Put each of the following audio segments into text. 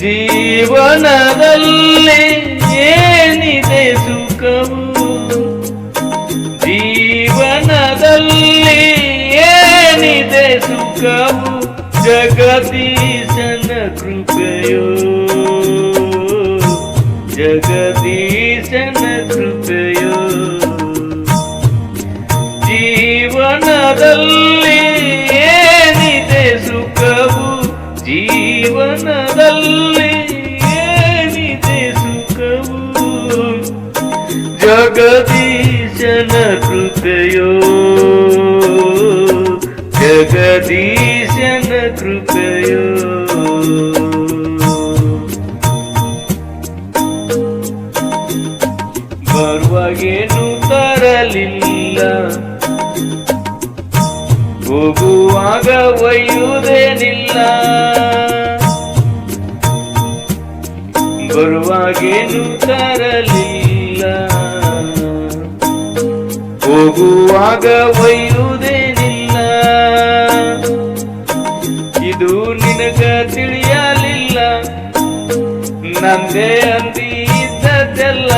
ಜೀವನದಲ್ಲಿ ಏನಿದೆ ಸುಖವು ಜೀವನದಲ್ಲಿ ಏನಿದೆ ಸುಖವು ಜಗದೀಶನ ಕೃಪೆಯೋ ಜಗದೀಶನ ಕೃಪೆಯೋ ಜೀವನದಲ್ಲಿ ಜಗದೀಶನ ಕೃಪೆಯೋ. ಜಗದೀಶನ ಕೃಪೆಯೋ. ಬರುವಾಗೇನು ತರಲಿಲ್ಲ. ಹೋಗುವಾಗ ಒಯ್ಯುವುದೇನಿಲ್ಲ. ಬರುವಾಗೇನು ತರಲಿಲ್ಲ. ಹೋಗುವಾಗ ಒಯ್ಯುವುದೇನಿಲ್ಲ. ಇದು ನಿನಗ ತಿಳಿಯಲಿಲ್ಲ. ನಂದೇ ಅಂದಿ ಇದ್ದದ್ದೆಲ್ಲ.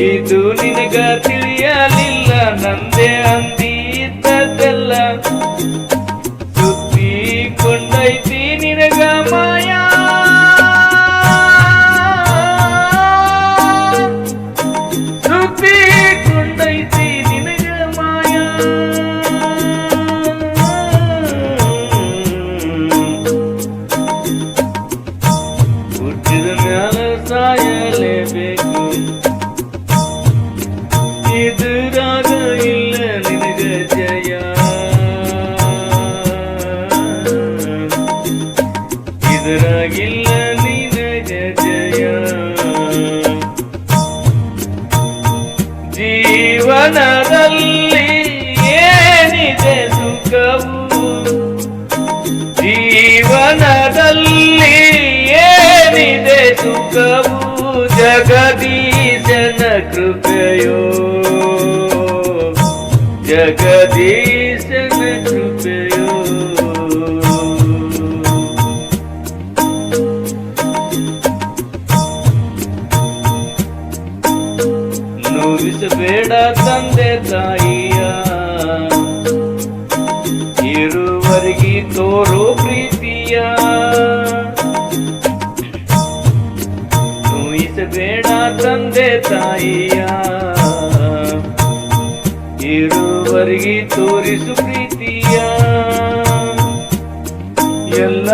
ಇದು ನಿನಗ ತಿಳಿಯಲಿಲ್ಲ. ನಂದೇ ಅಂದಿ ಇದ್ದದ್ದೆಲ್ಲ. ಕೊಂಡೈತಿ ಜೀವನದಲ್ಲಿ ಏನಿದೆ ಸುಖವು ಜೀವನದಲ್ಲಿ ಏನಿದೆ ಸುಖವು ಜಗದೀಶನ ಕೃಪೆಯೋ ಜಗದೀಶನ ನೋವಿಸಬೇಡ ತಂದೆ ತಾಯಿಯ. ಇರುವರೆಗೆ ತೋರು ಪ್ರೀತಿಯ. ನೋಯಿಸಬೇಡ ತಂದೆ ತಾಯಿಯ. ಇರುವರೆಗೆ ತೋರಿಸು ಪ್ರೀತಿಯ. ಎಲ್ಲ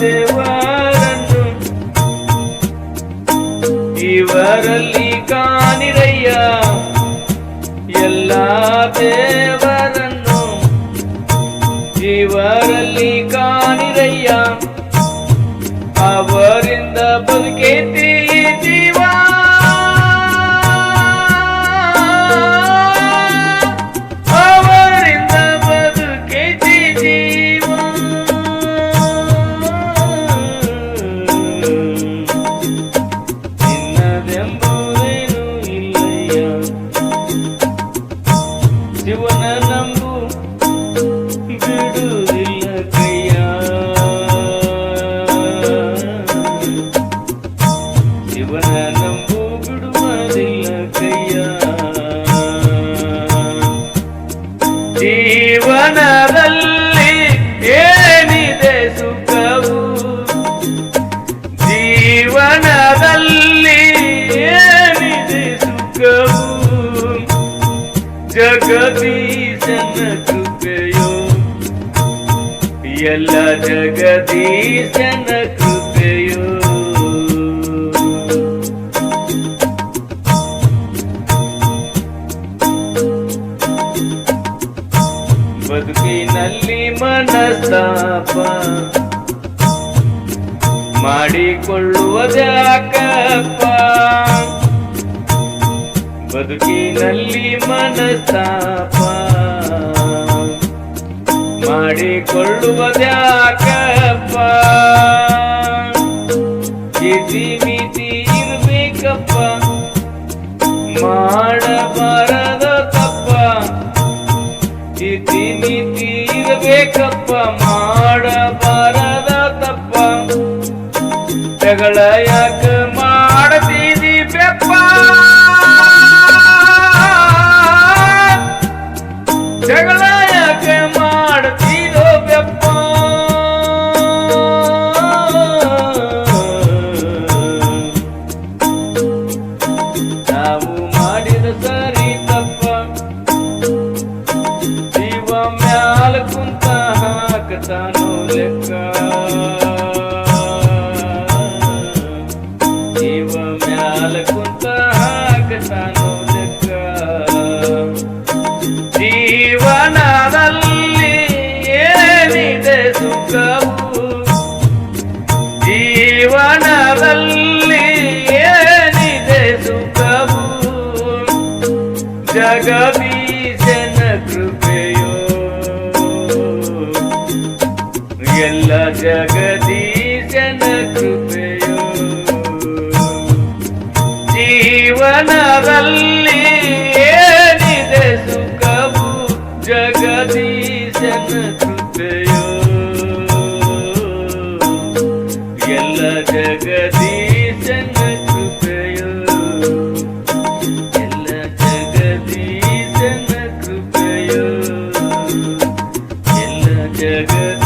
ದೇವರನ್ನು ಇವರಲ್ಲಿ ಕಾಣಿರಯ್ಯ ಎಲ್ಲ ದೇವರನ್ನು ಇವರಲ್ಲಿ ಕಾಣಿರಯ್ಯ ಅವರಿಂದ ಬದುಕೇತಿ శివన నమ్ము ಜಗದೀಶನ ಕೃಪೆಯೋ ಎಲ್ಲ ಜಗದೀಶನ ಕೃಪೆಯೋ. ಬದುಕಿನಲ್ಲಿ ಮನಸ್ತಾಪ ಮಾಡಿಕೊಳ್ಳುವುದ್ಯಾಕಪ್ಪ ಬದುಕಿನಲ್ಲಿ ಮನಸ್ತಾಪ ಮಾಡಿಕೊಳ್ಳುವುದ್ಯಾಕಪ್ಪ ಇತಿ ಮಿತಿ ಇರ್ಬೇಕಪ್ಪ, ಮಾಡಬಾರದ ತಪ್ಪ. ಇತಿ ಮಿತಿ ಇರಬೇಕಪ್ಪ, ಮಾಡಬಾರದ ತಪ್ಪ. ಜಗಳ ಯಾಕ ಮಾಡತೀದಿ ಬೆಪ್ಪ. ಜಗಳ ಯಾಕೆ ಮಾಡ್ತೀರೋ ಬೆಪ್ಪ? ನಾವು ಮಾಡಿದ ಸರಿ ತಪ್ಪ. ಜೀವ ಮ್ಯಾಲ ಕುಂತ ಹಾಕತಾನೋ ಲೆಕ್ಕ. ಜಗದೀಶನ ಕೃಪೆಯೋ. ಎಲ್ಲ ಜಗದೀಶನ ಕೃಪೆಯೋ. ಜೀವನದಲ್ಲಿ 这个。